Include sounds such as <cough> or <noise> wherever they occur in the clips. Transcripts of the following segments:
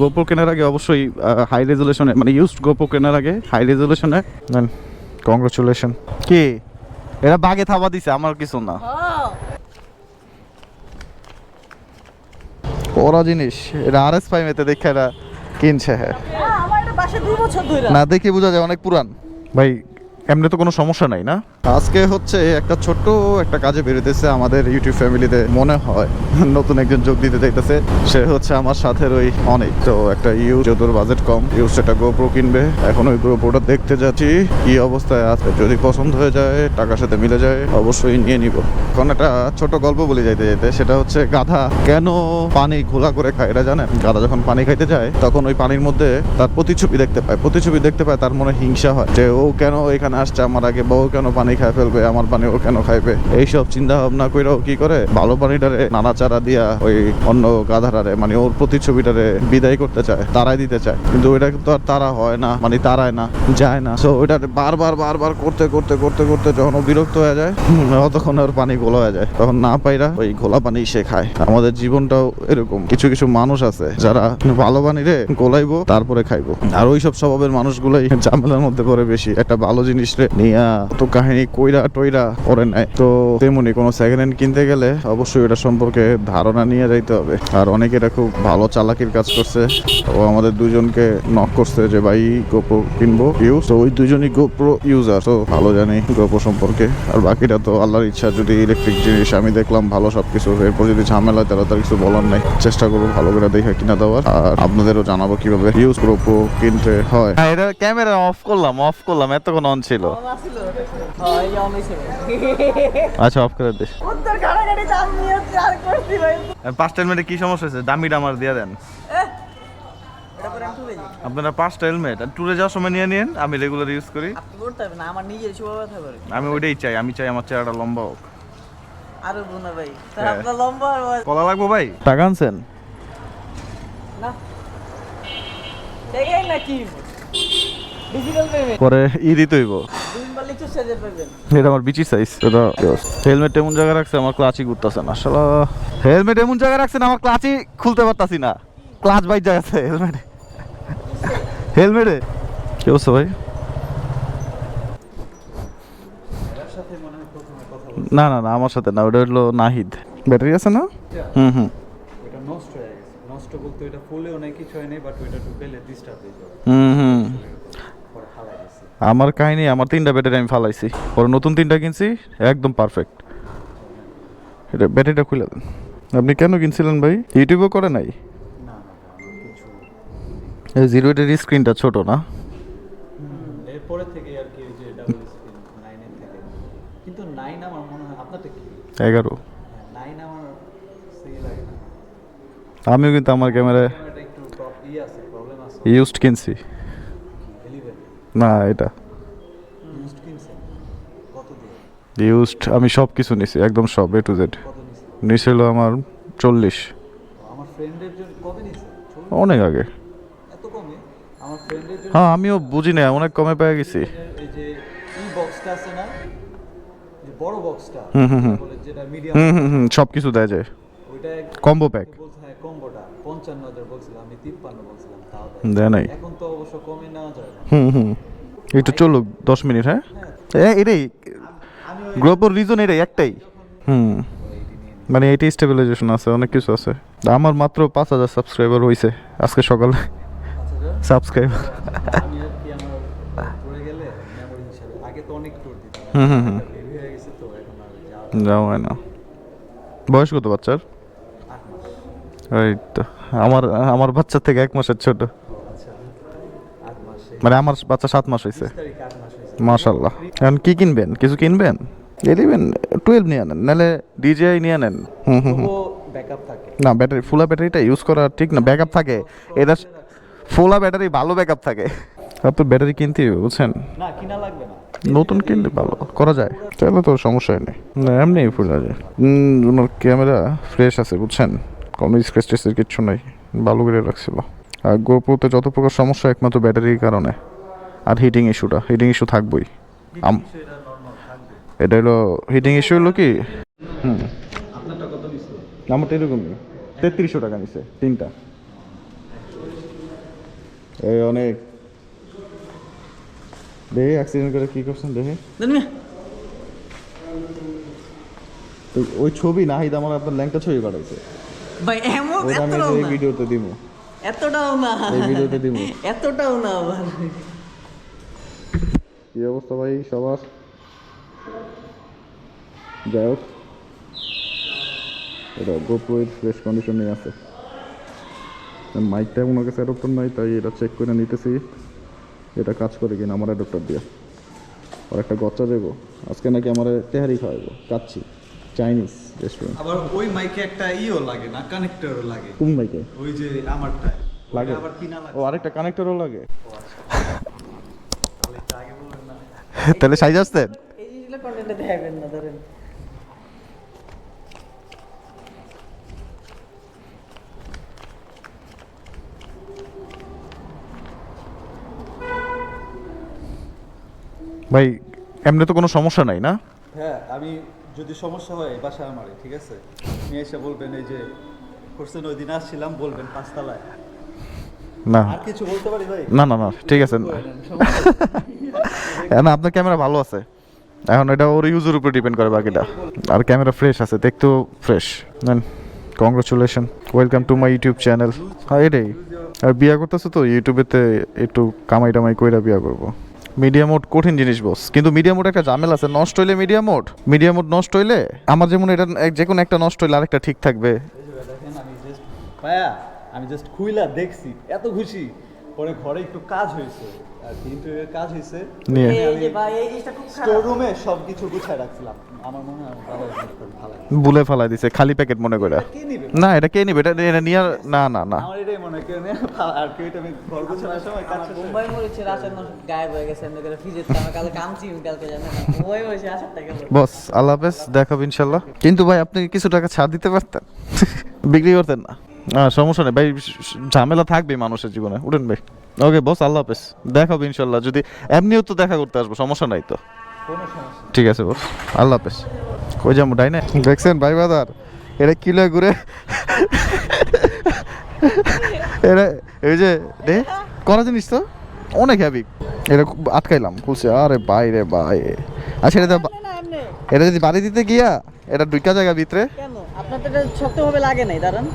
গোপো কেনার আগে অবশ্যই হাই রেজুলেশনে মানে ইউজড গোপো কেনার আগে হাই রেজুলেশনে নেন কংগ্রেচুলেশন কি? এরা বাগে থাবা দিছে আমার কিছু না। ওরা জিনিস এটা আর এস ফাইভ এতে দেখে এরা কিনছে হ্যাঁ। আমার এটা বাসা দুই বছর ধরে। না দেখে বোঝা যায় অনেক পুরান। ভাই এমনি তো কোনো সমস্যা নাই না? আজকে হচ্ছে একটা ছোট্ট একটা কাজে বেরোতেছে আমাদের ইউটিউব ফ্যামিলিতে মনে হয় নতুন একজন যোগ দিতে চাইতেছে। সে হচ্ছে আমার সাথে ওই অনেক। তো একটা ইউজ যদুর বাজেট কম। ইউজ একটা গোপ্রো কিনবে। এখন ওই গোপ্রোটা দেখতে যাচ্ছি, কি অবস্থায় আছে। যদি পছন্দ হয়ে যায়, টাকার সাথে মিলে যায়, অবশ্যই নিয়ে নিব। এখন একটা ছোট গল্প বলে যাইতে যেতে সেটা হচ্ছে গাধা কেন পানি ঘোলা করে খায়, এটা জানেন? গাধা যখন পানি খাইতে যায়, তখন ওই পানির মধ্যে তার প্রতিচ্ছবি দেখতে পায়। প্রতিচ্ছবি দেখতে পায়, তার মনে হিংসা হয় যে ও কেন এখানে আসছে আমার আগে, বউ কেন পানি খায় ফেলবে, আমার পানি ও কেন খাইবে? এইসব চিন্তা ভাবনা কইরাও কি করে? ভালো পানিটারে নাড়াচাড়া দিয়া ওই অন্য গাধারারে মানে ওর প্রতিচ্ছবিটারে বিদায় করতে চায় তারাই দিতে চায়। কিন্তু ওইটা কিন্তু আর তারা হয় না মানে তারায় না, যায় না। সো ওইটা বারবার বারবার করতে করতে করতে করতে যখন ও বিরক্ত হয়ে যায় ততক্ষণ ওর পানি গোলা হয়ে যায়। তখন না পাইরা ওই গোলা পানি সে খায়। আমাদের জীবনটাও এরকম। কিছু কিছু মানুষ আছে যারা ভালো পানি রে গোলাইবো, তারপরে খাইবো। আর ওইসব স্বভাবের মানুষগুলোই ঝামেলার মধ্যে পড়ে বেশি। একটা ভালো জিনিস রে নিয়া তো কাহিনী কইরা টইরা করে নেয় তো তেমনি কোনো সেকেন্ড হ্যান্ড কিনতে গেলে অবশ্যই এটা সম্পর্কে ধারণা নিয়ে যাইতে হবে। আর অনেকে এটা খুব ভালো চালাকির কাজ করছে। ও আমাদের দুজনকে নক করছে যে, ভাই গোপ্রো কিনবো ইউজ তো ওই দুজনই গোপ্রো ইউজার তো ভালো জানি গোপ্রো সম্পর্কে। আর বাকিটা তো আল্লাহর ইচ্ছা, যদি ইলেকট্রিক জিনিস আমি দেখলাম ভালো সবকিছু, এরপর যদি ঝামেলা হয় তাহলে তার কিছু বলার নাই। চেষ্টা করব ভালো করে দেখে কিনা দেওয়ার। আর আপনাদেরও জানাব কীভাবে ইউজ গোপ্রো কিনতে হয়। হ্যাঁ এটা ক্যামেরা অফ করলাম অফ করলাম, এতক্ষণ অন ছিল। ছিল? আচ্ছা অফ করে দে উত্তর ঘাড়াঘাড়ি দাম নিয়ে চার করছি ভাই পাঁচটা হেলমেটে কি সমস্যা হয়েছে? দামিটা আমার দিয়ে দেন। এটা পরে আমি তুলে দিই আপনারা পাঁচটা হেলমেট ট্যুরে যাওয়ার সময় নিয়ে নিন আমি রেগুলার ইউজ করি। আপনি করতে হবে না আমার নিজের শুভ ব্যথা করে। আমি ওইটাই চাই আমি চাই আমার চেহারাটা লম্বা হোক। আরও বোনা ভাই। তার হ্যাঁ। আপনার লম্বা কলা লাগবো ভাই? টাকা আনছেন? না। দেখেন না কি পরে ই দিতে হইব। এটা আমার বিচি সাইজ এটা হেলমেট এমন জায়গায় রাখছে আমার ক্লাচই ঘুরতেছে না আসলে হেলমেট এমন জায়গায় রাখছে না আমার ক্লাচই খুলতে পারতাছি না। ক্লাচ বাইক হেলমেটে হেলমেটে কি অবস্থা ভাই? না না না আমার সাথে না ওটা হলো নাহিদ। ব্যাটারি আছে না? হুম হুম। ওটা নষ্ট হয়ে গেছে। নষ্ট বলতে ওটা ফুলেও নাই কিছু হয় নাই বাট ওইটা ঢুকাইলে ডিস্টার্ব হয়ে যাবে। হুম হুম। আমার কাহিনী আমার তিনটা ব্যাটারি আমি ফালাইছি। পরে নতুন তিনটা কিনছি একদম পারফেক্ট এটা ব্যাটারিটা খুলে দেন। আপনি কেন কিনছিলেন ভাই? ইউটিউবও করে নাই? এই জিরো এটের স্ক্রিনটা ছোট না? এরপরে থেকে আর কি যে ডাবল স্ক্রিন নাইনের থেকে। কিন্তু নাইন আমার মনে হয় আপনারটা কি? এগারো। নাইন আমার সেই লাগে না। আমিও কিন্তু আমার ক্যামেরায় ইউজড কিনছি। না এটা। ইউজড আমি সব কিছু নিছি একদম সব এ টু জেড নিছিল আমার চল্লিশ। অনেক আগে। হ্যাঁ আমিও বুঝি না অনেক কমে পেয়ে গেছি। সব কিছু দেয় যায়। কম্বো প্যাক দেয় নাই। এখন তো অবশ্য কমে নেওয়া যায়। হুম হুম। একটু চলুক দশ মিনিট হ্যাঁ? এ- এটাই গ্রোপোর রিজন এটাই একটাই। হুম। মানে এইটাই স্টেবিলাইজেশন আছে অনেক কিছু আছে। আমার মাত্র পাঁচ হাজার সাবস্ক্রাইবার হয়েছে আজকে সকালে। সাবস্ক্রাইবার হুম, হুম, হুম। বেবি হয়ে হয় না। বয়স কত বাচ্চার? ওই তো আমার আমার বাচ্চার থেকে এক মাসের ছোট। আচ্ছা মানে আমার বাচ্চা সাত মাস হয়েছে তারিখ আট মাস হয়েছে মাশাল্লাহ এখন কি কিনবেন? কিছু কিনবেন? ইলেভেন টুয়েলভ নিয়ে নেন নাহলে ডিজিআই নিয়ে নেন হুম হুম না ব্যাটারি ফুলা ব্যাটারিটা ইউজ করা ঠিক না ব্যাকআপ থাকে। এটা ফুলা ব্যাটারি ভালো ব্যাকআপ থাকে। তো ব্যাটারি কিনতে হবে বুঝছেন? না কিনা লাগবে না। নতুন কিনলে ভালো করা যায়। তাহলে তো সমস্যা নেই। না এমনি ফুলা যায় ওনার ক্যামেরা ফ্রেশ আছে বুঝছেন? কোনো স্ক্রেচ টেস্টের কিচ্ছু নাই ভালো করে রাখছিল। আর গোপ্রোতে যত প্রকার সমস্যা একমাত্র ব্যাটারির কারণে। আর হিটিং ইস্যুটা হিটিং ইস্যু থাকবই। এটা হলো হিটিং ইস্যু হলো কি? হুম। আমারটা এরকমই। তেত্রিশশো টাকা নিছে তিনটা। এই অনেক। দেখি অ্যাক্সিডেন্ট করে কি করছেন দেখি তো ওই ছবি নাহিদ আমার আপনার ল্যাংটা ছবি পাঠাইছে। ভাই এমন এতটাও এই না। ভিডিওতে দিব। এতটাও না। এই ভিডিওতে দিব। এতটাও না আবার কি অবস্থা ভাই সবার? যাই হোক। এটা গোপ্রোয়ের ফ্রেশ কন্ডিশনে আছে। মাইকটা ওনার কাছে অ্যাডপ্টার নাই তাই এটা চেক করে নিতেছি। এটা কাজ করে কিনা আমার অ্যাডপ্টার দিয়ে। আর একটা গচ্চা দেবো। আজকে নাকি আমার তেহারি খাওয়াবো কাচ্ছি চাইনিজ রেস্টুরেন্ট আবার ওই মাইকে একটা ইও লাগে না কানেক্টরও লাগে। কোন মাইকে? ওই যে আমারটা। লাগে? আবার কিনা লাগে। ও আরেকটা কানেক্টরও লাগে। <laughs> তাহলে সাইজ এই জিনিসগুলো কন্টেন্টে দেখাবেন না ধরেন। ভাই এমনি তো কোনো সমস্যা নাই না? হ্যাঁ আমি যদি সমস্যা হয় বাসায় আমারে ঠিক আছে? নিয়ে এসে বলবেন এই যে করছেন ওই দিন আসছিলাম বলবেন পাঁচতলায়। না। আর কিছু বলতে পারি ভাই? না না না ঠিক আছে। না আপনার ক্যামেরা ভালো আছে। এখন এটা ওর ইউজের উপর ডিপেন্ড করে বাকিটা। আর ক্যামেরা ফ্রেশ আছে দেখতেও ফ্রেশ নেন congratulation welcome to my YouTube channel হ্যাঁ এটাই। আর বিয়া করতেছো তো ইউটিউবেতে একটু কামাই টামাই কইরা বিয়া করব। মিডিয়া মোড কঠিন জিনিস বস কিন্তু মিডিয়া মোড একটা জামেল আছে, নষ্ট হইলে মিডিয়া মোড মিডিয়া মোড নষ্ট হইলে আমার যেমন এটা যে কোনো একটা নষ্ট হইলে আরেকটা ঠিক থাকবে। আমি জাস্ট খুইলা দেখছি, এত খুশি, পরে ঘরে একটু কাজ হয়েছে। কাজ হয়েছে নিয়ে। এই ভাই এই জিনিসটা খুব স্টোর খারাপ। রুমে সব কিছু গুছায় রাখছিলাম। আমার মনে হয় ভালো ফালাই দিছে খালি প্যাকেট মনে করে। না এটা কে নিবে? এটা এটা নিয়ে না না না। আমার এটাই মনে কেউ নেই আর কেউ এটা আমি ঘর গোছানোর সময় কাজ মুম্বাই মরেছে রাশের গায়েব হয়ে গেছে কালকে কামছি কালকে জানেন মুম্বাই মরেছে বস আল্লাহ হাফেজ দেখাবো ইনশাল্লাহ কিন্তু ভাই আপনি কিছু টাকা ছাড় দিতে পারতেন? বিক্রি করতেন না? সমস্যা নেই। ভাই ঝামেলা থাকবে মানুষের জীবনে। উঠেন ভাই। ওকে বস আল্লাহ হাফেজ। দেখাবো ইনশাল্লাহ যদি এমনিও তো দেখা করতে আসব সমস্যা নাই তো। ঠিক আছে বস আল্লাহ হাফেজ। কই যাব ডাইনে? দেখছেন ভাই বাদার এটা কিলো ঘুরে? এটা এই যে রে করা জিনিস তো? অনেক হ্যাভি এটা খুব আটকাইলাম খুলছে আরে ভাই রে ভাই। আচ্ছা এটা এটা যদি বাড়ি দিতে গিয়া এটা দুইটা জায়গা ভিতরে? কেন? আপনার তো এটা শক্তভাবে লাগে নাই দাঁড়ান।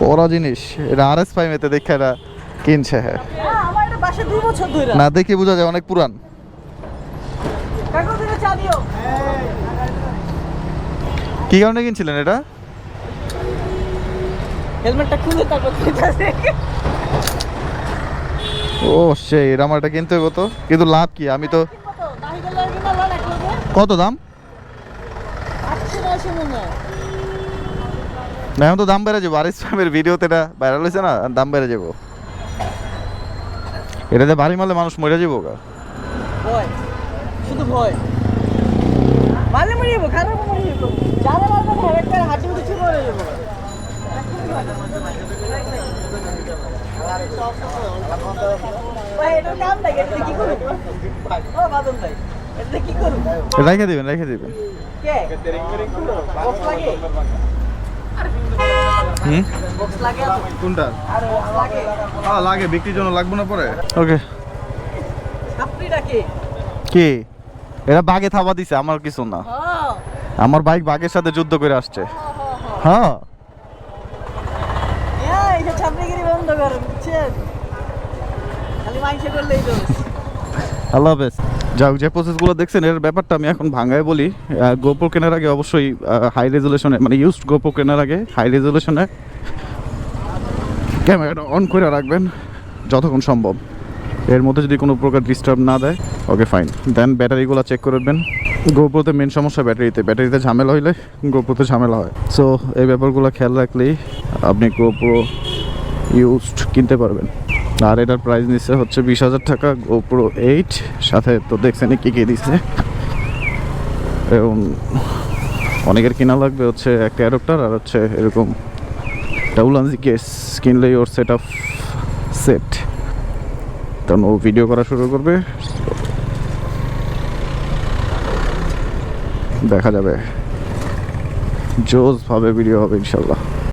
বড় জিনিস এটা আর এস ফাইভ এতে দেখে এটা কিনছে হ্যাঁ। না দেখে বোঝা যায় অনেক পুরান। কি কারণে কিনছিলেন এটা? হেলমেটটা খুলে তারপর ও সেই এটা কিনতে হবে তো। কিন্তু লাভ কি? আমি তো কত? দাম আটশো নয়শো মনে হয় না এখন তো দাম বেড়ে যাব। আর ফাইভের ভিডিওতে এটা ভাইরাল হয়েছে না দাম বেড়ে যাব। এটাতে বাড়ি মারলে মানুষ মরে যাব গা। ভয় শুধু ভয়। মারলে মরে যাব খারাপ মরে যাব? যারা মারবে একটা হাঁটি উঠে যাব। রেখে দিবেন রেখে দিবেন। কে? বক্স লাগে হুম? হ্যাঁ লাগে। বিক্রির জন্য লাগবে না পরে? ওকে। কি? বাগে থাবা দিছে আমার কিছু না। আমার বাইক বাঘের সাথে যুদ্ধ করে আসছে। হ্যাঁ। আল্লাহ হাফেজ। যাক, যে প্রসেসগুলো দেখছেন, এর ব্যাপারটা আমি এখন ভাঙায় বলি। গোপো কেনার আগে অবশ্যই হাই রেজুলেশনে মানে ইউজড গোপো কেনার আগে হাই রেজুলেশনে ক্যামেরাটা অন করে রাখবেন, যতক্ষণ সম্ভব। এর মধ্যে যদি কোনো প্রকার ডিস্টার্ব না দেয় ওকে ফাইন দেন ব্যাটারিগুলো চেক করবেন গোপ্রোতে মেন সমস্যা ব্যাটারিতে। ব্যাটারিতে ঝামেলা হইলে গোপ্রোতে ঝামেলা হয়। সো এই ব্যাপারগুলো খেয়াল রাখলেই আপনি গোপ্রো ইউজড কিনতে পারবেন। আর এটার প্রাইস নিচ্ছে হচ্ছে বিশ হাজার টাকা গোপ্রো এইট সাথে তো দেখছেন কি কি দিচ্ছে। এবং অনেকের কেনা লাগবে হচ্ছে একটা অ্যাডপ্টার আর হচ্ছে এরকম ডাউলানজি কেস কিনলেই ওর সেট আপ সেট তখন ও ভিডিও করা শুরু করবে। দেখা যাবে। জোস ভাবে ভিডিও হবে ইনশাল্লাহ।